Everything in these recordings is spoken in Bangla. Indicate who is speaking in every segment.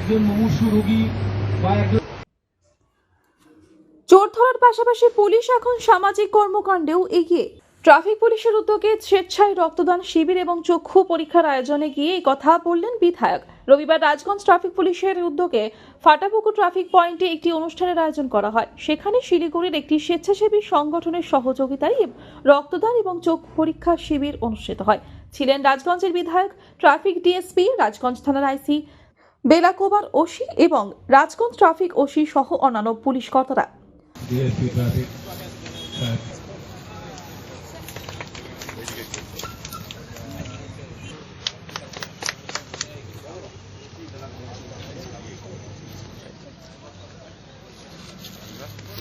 Speaker 1: একজন মুমূর্ষু রোগী বা একজন
Speaker 2: চোর ধরার পাশাপাশি পুলিশ এখন সামাজিক কর্মকাণ্ডেও এগিয়ে। ট্রাফিক পুলিশের উদ্যোগে স্বেচ্ছায় রক্তদান শিবির এবং চক্ষু পরীক্ষার আয়োজনে গিয়ে এই কথা বললেন বিধায়ক। রবিবার রাজগঞ্জ ট্রাফিক পুলিশের উদ্যোগে ফাটাপুকুর ট্রাফিক পয়েন্টে একটি অনুষ্ঠানের আয়োজন করা হয়। সেখানে শিলিগুড়ির একটি স্বেচ্ছাসেবী সংগঠনের সহযোগিতায় রক্তদান এবং চোখ পরীক্ষা শিবির অনুষ্ঠিত হয়। ছিলেন রাজগঞ্জের বিধায়ক, ট্রাফিক ডিএসপি, রাজগঞ্জ থানার আইসি বেলাকোবার ওসি এবং রাজগঞ্জ ট্রাফিক ওসি সহ অন্যান্য পুলিশ কর্তারা।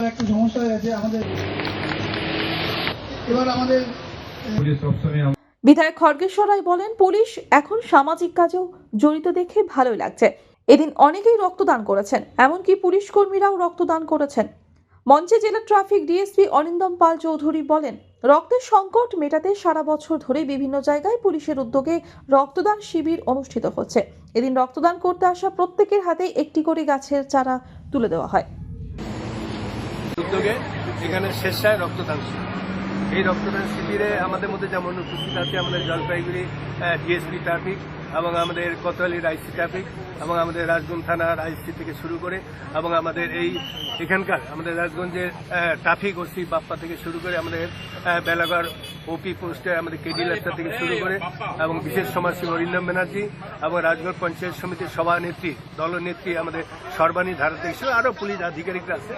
Speaker 3: একটা সমস্যা হয়ে গেছে আমাদের এবার আমাদের
Speaker 1: পুলিশ সবসময় আমাদের
Speaker 2: বিধায়ক খড়গেশ্বর রায় বলেন, পুলিশ এখন সামাজিক কাজেও জড়িত দেখে ভালোই লাগছে। এদিন অনেকেই রক্তদান করেছেন, এমনকি পুলিশ কর্মীরাও রক্তদান করেছেন। মঞ্চে জেলা ট্রাফিক ডিএসপি অরিন্দম পাল চৌধুরী বলেন, রক্তের সংকট মেটাতে সারা বছর ধরে বিভিন্ন জায়গায় পুলিশের উদ্যোগে রক্তদান শিবির অনুষ্ঠিত হচ্ছে। এদিন রক্তদান করতে আসা প্রত্যেকের হাতে একটি করে গাছের চারা তুলে দেওয়া হয়।
Speaker 4: উদ্যোগে এখানে রক্তদান এই রক্তদান শিবিরে আমাদের মধ্যে যেমন উপস্থিত আছে আমাদের জলপাইগুড়ি ডিএসপি ট্রাফিক এবং আমাদের কোতোয়ালির আইসি ট্রাফিক এবং আমাদের রাজগঞ্জ থানার আইসি থেকে শুরু করে এবং আমাদের এই এখানকার আমাদের রাজগঞ্জের ট্রাফিক ওসি বাপ্পা থেকে শুরু করে আমাদের বেলাগড় ওপি পোস্টে আমাদের কেডি লেপ্টা থেকে শুরু করে এবং বিশেষ সমাজসেবী অরিন্দম ব্যানার্জি এবং রাজগঞ্জ পঞ্চায়েত সমিতির সভানেত্রী, দলনেত্রী আমাদের সর্বাণী ধারা থেকে আরও পুলিশ আধিকারিকরা আছে।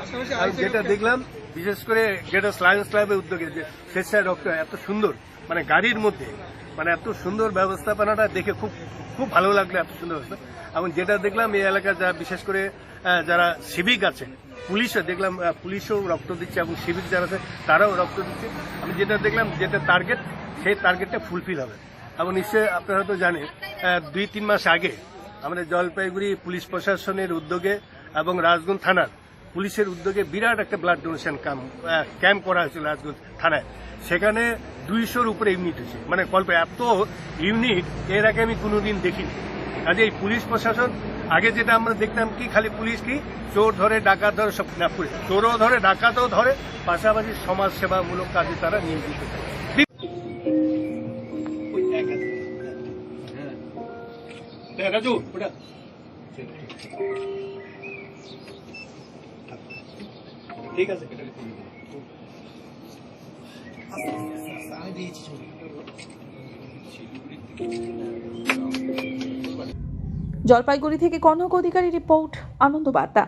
Speaker 4: যেটা দেখলাম বিশেষ করে গেটাস লায়ন্স ক্লাবের উদ্যোগে যে স্বেচ্ছায় রক্ত, এত সুন্দর মানে গাড়ির মধ্যে মানে এত সুন্দর ব্যবস্থাপনাটা দেখে খুব খুব ভালো লাগল এত সুন্দর এবং যেটা দেখলাম এই এলাকার যা, বিশেষ করে যারা সিভিক আছে, পুলিশও দেখলাম পুলিশও রক্ত দিচ্ছে এবং সিভিক যারা আছে, তারাও রক্ত দিচ্ছে। আমি যেটা দেখলাম, যেটা টার্গেট সেই টার্গেটটা ফুলফিল হবে। এবং নিশ্চয়ই আপনারা হয়তো জানেন দুই, তিন মাস আগে আমাদের জলপাইগুড়ি পুলিশ প্রশাসনের উদ্যোগে এবং রাজগঞ্জ থানার পুলিশের উদ্যোগে বিরাট একটা ব্লাড ডোনেশন ক্যাম্প করা হয়েছিল রাজগঞ্জ থানায়। সেখানে দুইশোর উপরে ইউনিট হয়েছে। মানে কল্প এত ইউনিট এর আগে আমি কোনোদিন দেখিনি। কাজে এই পুলিশ প্রশাসন, আগে যেটা আমরা দেখতাম কি, খালি পুলিশ কি, চোর ধরে, ডাকাত ধরে, সব না, পুলিশ চোরও ধরে, ডাকাতও ধরে, পাশাপাশি সমাজ সেবামূলক কাজে তারা নিয়োজিত থাকে রাজু, ওটা। ঠিক আছে
Speaker 2: জলপাইগুড়ি থেকে কনক অধিকারী রিপোর্ট আনন্দ বার্তা